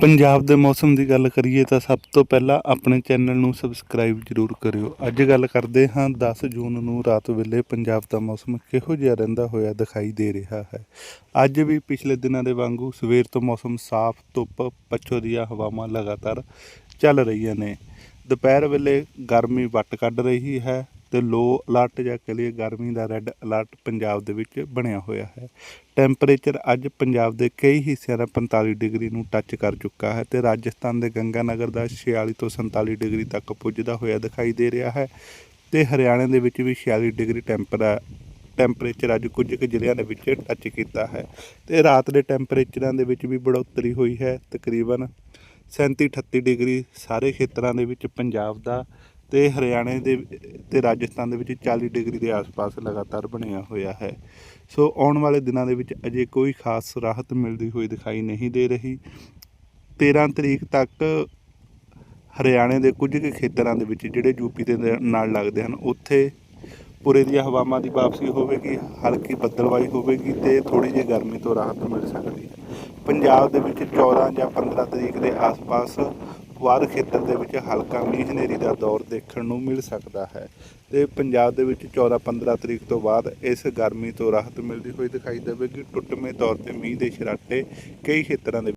ਪੰਜਾਬ ਦੇ ਮੌਸਮ ਦੀ ਗੱਲ ਕਰੀਏ ਤਾਂ ਸਭ ਤੋਂ ਪਹਿਲਾਂ ਆਪਣੇ ਚੈਨਲ ਨੂੰ ਸਬਸਕ੍ਰਾਈਬ ਜ਼ਰੂਰ ਕਰਿਓ। ਅੱਜ ਗੱਲ ਕਰਦੇ ਹਾਂ 10 ਜੂਨ ਨੂੰ ਰਾਤ ਵੇਲੇ ਪੰਜਾਬ ਦਾ ਮੌਸਮ ਕਿਹੋ ਜਿਹਾ ਰਹਿੰਦਾ ਹੋਇਆ ਦਿਖਾਈ ਦੇ ਰਿਹਾ ਹੈ। ਅੱਜ ਵੀ ਪਿਛਲੇ ਦਿਨਾਂ ਦੇ ਵਾਂਗੂ ਸਵੇਰ ਤੋਂ ਮੌਸਮ ਸਾਫ਼, ਧੁੱਪ, ਪੱਛੋ ਦੀਆਂ ਹਵਾਵਾਂ ਲਗਾਤਾਰ ਚੱਲ ਰਹੀਆਂ ਨੇ। ਦੁਪਹਿਰ ਵੇਲੇ ਗਰਮੀ ਵੱਟ ਕੱਢ ਰਹੀ ਹੈ। ਤੇ ਲੋ ਅਲਰਟ ਜਾਂ ਕਹ ਲਈਏ ਗਰਮੀ ਦਾ ਰੈੱਡ ਅਲਰਟ ਪੰਜਾਬ ਦੇ ਵਿੱਚ ਬਣਿਆ ਹੋਇਆ ਹੈ। ਟੈਂਪਰੇਚਰ ਅੱਜ ਪੰਜਾਬ ਦੇ ਕਈ ਹਿੱਸਿਆਂ ਦਾ 45 ਡਿਗਰੀ ਨੂੰ ਟੱਚ ਕਰ ਚੁੱਕਾ ਹੈ ਤੇ ਰਾਜਸਥਾਨ ਦੇ ਗੰਗਾਨਗਰ ਦਾ 46 ਤੋਂ 47 ਡਿਗਰੀ ਤੱਕ ਪੁੱਜਦਾ ਹੋਇਆ ਦਿਖਾਈ ਦੇ ਰਿਹਾ ਹੈ ਤੇ ਹਰਿਆਣਾ ਦੇ ਵਿੱਚ ਵੀ 46 ਡਿਗਰੀ ਟੈਂਪਰਾ ਟੈਂਪਰੇਚਰ ਅੱਜ ਕੁਝ ਕੁ ਜ਼ਿਲ੍ਹਿਆਂ ਦੇ ਵਿੱਚ ਟੱਚ ਕੀਤਾ ਹੈ ਤੇ ਰਾਤ ਦੇ ਟੈਂਪਰੇਚਰਾਂ ਦੇ ਵਿੱਚ ਵੀ ਬੜੋਤਰੀ ਹੋਈ ਹੈ। ਤਕਰੀਬਨ 37 38 ਡਿਗਰੀ ਸਾਰੇ ਖੇਤਰਾਂ ਦੇ ਵਿੱਚ ਪੰਜਾਬ ਦਾ ਤੇ ਹਰਿਆਣੇ ਦੇ ਤੇ ਰਾਜਸਥਾਨ ਦੇ ਵਿੱਚ 40 ਡਿਗਰੀ ਦੇ ਆਸ-ਪਾਸ ਲਗਾਤਾਰ ਬਣਿਆ ਹੋਇਆ ਹੈ। ਸੋ ਆਉਣ ਵਾਲੇ ਦਿਨਾਂ ਦੇ ਵਿੱਚ ਅਜੇ ਕੋਈ ਖਾਸ ਰਾਹਤ ਮਿਲਦੀ ਹੋਈ ਦਿਖਾਈ ਨਹੀਂ ਦੇ ਰਹੀ। 13 ਤਰੀਕ ਤੱਕ ਹਰਿਆਣੇ ਦੇ ਕੁਝ ਕੁ ਖੇਤਰਾਂ ਦੇ ਵਿੱਚ ਜਿਹੜੇ ਯੂਪੀ ਦੇ ਨਾਲ ਲੱਗਦੇ ਹਨ, ਉੱਥੇ ਪੂਰੇ ਦੀਆਂ ਹਵਾਵਾਂ ਦੀ ਵਾਪਸੀ ਹੋਵੇਗੀ, ਹਲਕੀ ਬੱਦਲਵਾਈ ਹੋਵੇਗੀ ਤੇ ਥੋੜੀ ਜਿਹੀ ਗਰਮੀ ਤੋਂ ਰਾਹਤ ਮਿਲ ਸਕਦੀ ਹੈ। ਪੰਜਾਬ ਦੇ ਵਿੱਚ 14 ਜਾਂ 15 ਤਰੀਕ ਦੇ ਆਸ-ਪਾਸ ਵਾਰ ਖੇਤਰ ਦੇ ਵਿੱਚ ਹਲਕਾ ਮੀਂਹ ਹਨੇਰੀ ਦਾ ਦੌਰ ਦੇਖਣ ਨੂੰ ਮਿਲ ਸਕਦਾ ਹੈ ਤੇ ਪੰਜਾਬ ਦੇ ਵਿੱਚ 14-15 ਤਰੀਕ ਤੋਂ ਬਾਅਦ ਇਸ ਗਰਮੀ ਤੋਂ ਰਾਹਤ ਮਿਲਦੀ ਹੋਈ ਦਿਖਾਈ ਦੇਵੇਗੀ। ਟੁੱਟਵੇਂ ਤੌਰ ਤੇ ਮੀਂਹ ਦੇ ਸ਼ਰਾਟੇ ਕਈ ਖੇਤਰਾਂ ਦੇ